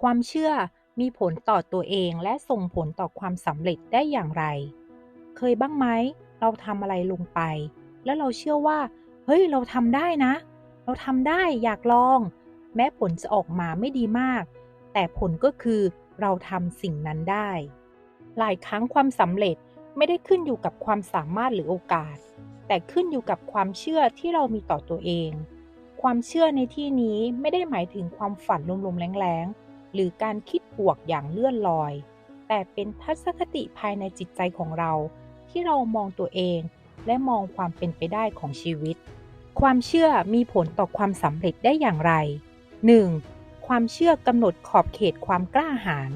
ความเชื่อมีผลต่อตัวเองและส่งผลต่อความสำเร็จได้อย่างไร เคยบ้างไหม เราทำอะไรลงไป แล้วเราเชื่อว่า เฮ้ย เราทำได้นะ เราทำได้อยากลอง แม้ผลจะออกมาไม่ดีมาก แต่ผลก็คือเราทำสิ่งนั้นได้ หลายครั้งความสำเร็จไม่ได้ขึ้นอยู่กับความสามารถหรือโอกาส แต่ขึ้นอยู่กับความเชื่อที่เรามีต่อตัวเอง ความเชื่อในที่นี้ไม่ได้หมายถึงความฝันลมๆแรงๆ หรือการคิดบวกอย่างเลื่อนลอย แต่เป็นทัศนคติภายในจิตใจของเรา ที่เรามองตัวเองและมองความเป็นไปได้ของชีวิต ความเชื่อมีผลต่อความสำเร็จได้อย่างไร 1. ความเชื่อกำหนดขอบเขตความกล้าหาญ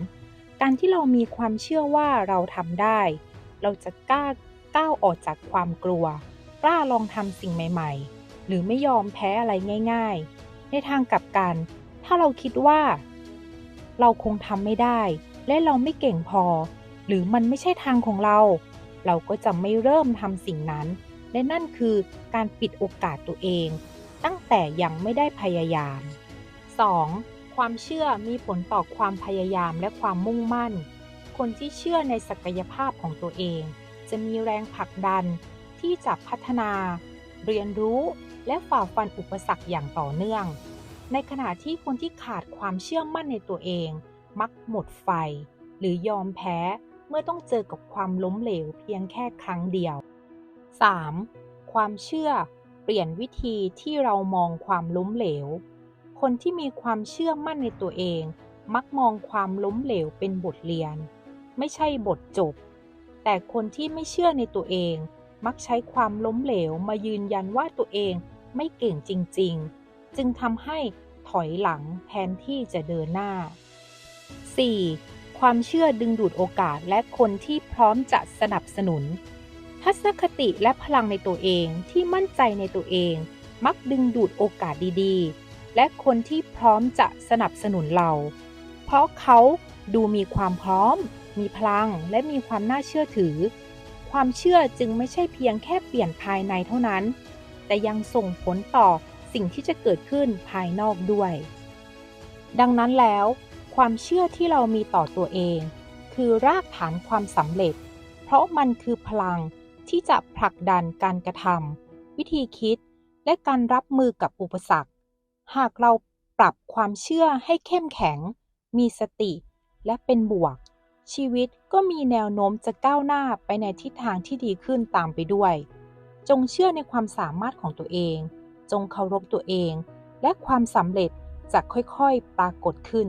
การที่เรามีความเชื่อว่าเราทำได้ เราจะกล้าก้าวออกจากความกลัว กล้าลองทำสิ่งใหม่ๆ หรือไม่ยอมแพ้อะไรง่าย ๆ ในทางกลับกัน ถ้าเราคิดว่า เราคงทำไม่ได้ และเราไม่เก่งพอ หรือมันไม่ใช่ทางของเรา เราก็จะไม่เริ่มทำสิ่งนั้น และนั่นคือการปิดโอกาสตัวเอง ตั้งแต่ยังไม่ได้พยายาม 2. ความเชื่อมีผลต่อความพยายามและความมุ่งมั่น คนที่เชื่อในศักยภาพของตัวเอง จะมีแรงผลักดันที่จะพัฒนา เรียนรู้และฝ่าฟันอุปสรรคอย่างต่อเนื่อง ในขณะที่คนที่ขาดความเชื่อมั่นในตัวเอง มักหมดไฟ หรือยอมแพ้เมื่อต้องเจอกับความล้มเหลวเพียงแค่ครั้งเดียว 3. ความเชื่อเปลี่ยนวิธีที่เรามองความล้มเหลว คนที่มีความเชื่อมั่นในตัวเอง มักมองความล้มเหลวเป็นบทเรียน ไม่ใช่บทจบ แต่คนที่ไม่เชื่อในตัวเอง มักใช้ความล้มเหลวมายืนยันว่าตัวเองไม่เก่งจริง ๆ จึงทำให้ถอยหลังแทนที่จะเดินหน้า 4. ความเชื่อดึงดูดโอกาสและคนที่พร้อมจะสนับสนุน ทัศนคติและพลังในตัวเองที่มั่นใจในตัวเอง มักดึงดูดโอกาสดีๆ และคนที่พร้อมจะสนับสนุนเรา เพราะเขาดูมีความพร้อม มีพลัง และมีความน่าเชื่อถือ ความเชื่อจึงไม่ใช่เพียงแค่เปลี่ยนภายในเท่านั้น แต่ยังส่งผลต่อ สิ่งที่จะเกิดขึ้นภายนอกด้วย ดังนั้นแล้ว ความเชื่อที่เรามีต่อตัวเอง คือรากฐานความสำเร็จ เพราะมันคือพลังที่จะผลักดันการกระทำวิธีคิดและการรับมือกับอุปสรรค หากเราปรับความเชื่อให้เข้มแข็ง มีสติ และเป็นบวก ชีวิตก็มีแนวโน้มจะก้าวหน้าไปในทิศทางที่ดีขึ้นตามไปด้วย จงเชื่อในความสามารถของตัวเอง จงเคารพตัวเอง และความสำเร็จจะค่อยๆปรากฏขึ้น